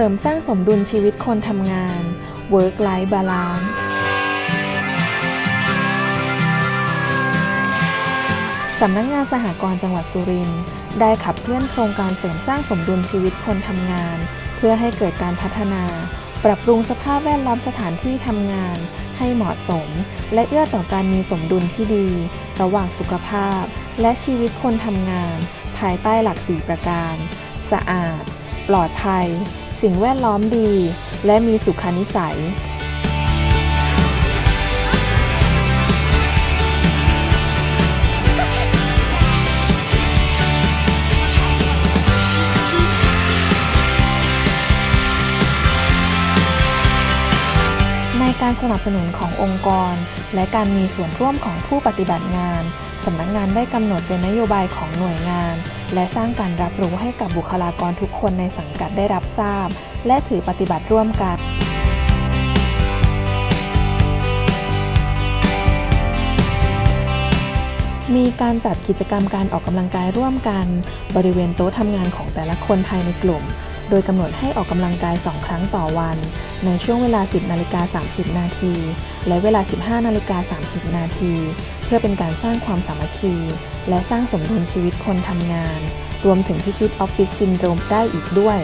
ริมสร้างสมดุลชีวิตคนทำงาน Work Life Balance สำนักงานสหกรณ์จังหวัดสุรินทร์ได้ขับเคลื่อนโครงการเสริมสร้างสมดุลชีวิตคนทำงาน เพื่อให้เกิดการพัฒนา ปรับปรุงสภาพแวดล้อมสถานที่ทำงาน ให้เหมาะสม และเอื้อต่อการมีสมดุลที่ดี ระหว่างสุขภาพ และชีวิตคนทำงาน ภายใต้หลัก 4 ประการ สะอาด ปลอดภัย สิ่งแวดล้อมดี และมีสุขานิสัย การสนับสนุนขององค์กร และการมีส่วนร่วมของผู้ปฏิบัติงาน สำนักงานได้กำหนดเป็นนโยบายของหน่วยงาน และสร้างการรับรู้ให้กับบุคลากรทุกคนในสังกัดได้รับทราบ และถือปฏิบัติร่วมกันมีการจัดกิจกรรมการออกกำลังกายร่วมกัน บริเวณโต๊ะทำงานของแต่ละคนภายในกลุ่ม โดยกำหนดให้ออกกำลังกาย 2 ครั้งต่อวัน ในช่วงเวลา 10นาฬิกา30 นาที และเวลา 15นาฬิกา30 นาที เพื่อเป็นการสร้างความสามัคคี และสร้างสมดุลชีวิตคนทำงาน รวมถึงพิชิตออฟฟิศซินโดรมได้อีกด้วย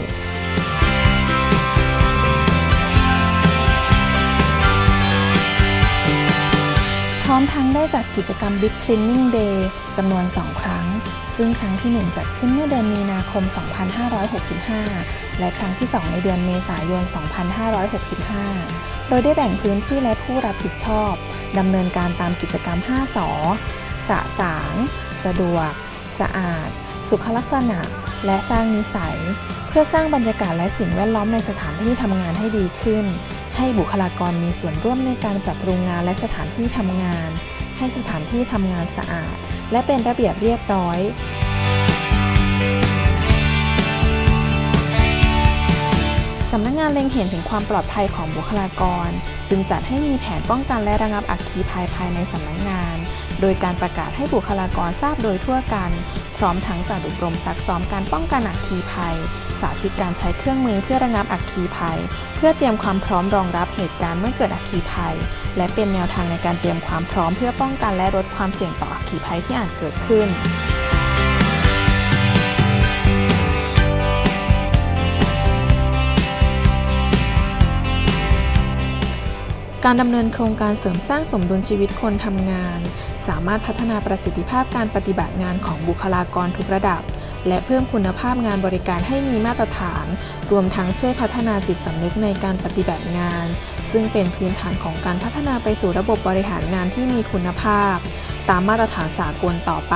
พร้อมทั้งได้จัดกิจกรรม Big Cleaning Day จำนวน 2 ครั้ง ซึ่งครั้งที่ 1 จัดขึ้นเมื่อเดือนมีนาคม 2565 และครั้งที่ 2 ในเดือนเมษายน 2565 โดยได้แบ่งพื้นที่และผู้รับผิดชอบดำเนินการตามกิจกรรม 5 สอสะสาง สะดวก สะอาด สุขลักษณะ และสร้างนิสัย เพื่อสร้างบรรยากาศและสิ่งแวดล้อมในสถานที่ทำงานให้ดีขึ้น ให้บุคลากรมีส่วนร่วมในการปรับปรุงงานและสถานที่ทำงาน ให้สถานที่ทำงานสะอาด และเป็นระเบียบเรียบร้อยสำนักงานเล็งเห็นถึงความปลอดภัยของบุคลากร จึงจัดให้มีแผนป้องกันและระงับอัคคีภัยภายในสำนักงาน โดยการประกาศให้บุคลากรทราบโดยทั่วกัน พร้อมทั้งจัดอบรมซักซ้อมการป้องกันอัคคีภัย สาธิตการใช้เครื่องมือเพื่อระงับอัคคีภัย เพื่อเตรียมความพร้อมรองรับเหตุการณ์เมื่อเกิดอัคคีภัย และเป็นแนวทางในการเตรียมความพร้อมเพื่อป้องกันและลดความเสี่ยงต่ออัคคีภัยที่อาจเกิดขึ้นการดำเนินโครงการเสริมสร้างสมดุลชีวิตคนทำงาน สามารถพัฒนาประสิทธิภาพการปฏิบัติงานของบุคลากรทุกระดับ และเพิ่มคุณภาพงานบริการให้มีมาตรฐาน รวมทั้งช่วยพัฒนาจิตสำนึกในการปฏิบัติงาน ซึ่งเป็นพื้นฐานของการพัฒนาไปสู่ระบบบริหารงานที่มีคุณภาพ ตามมาตรฐานสากลต่อไป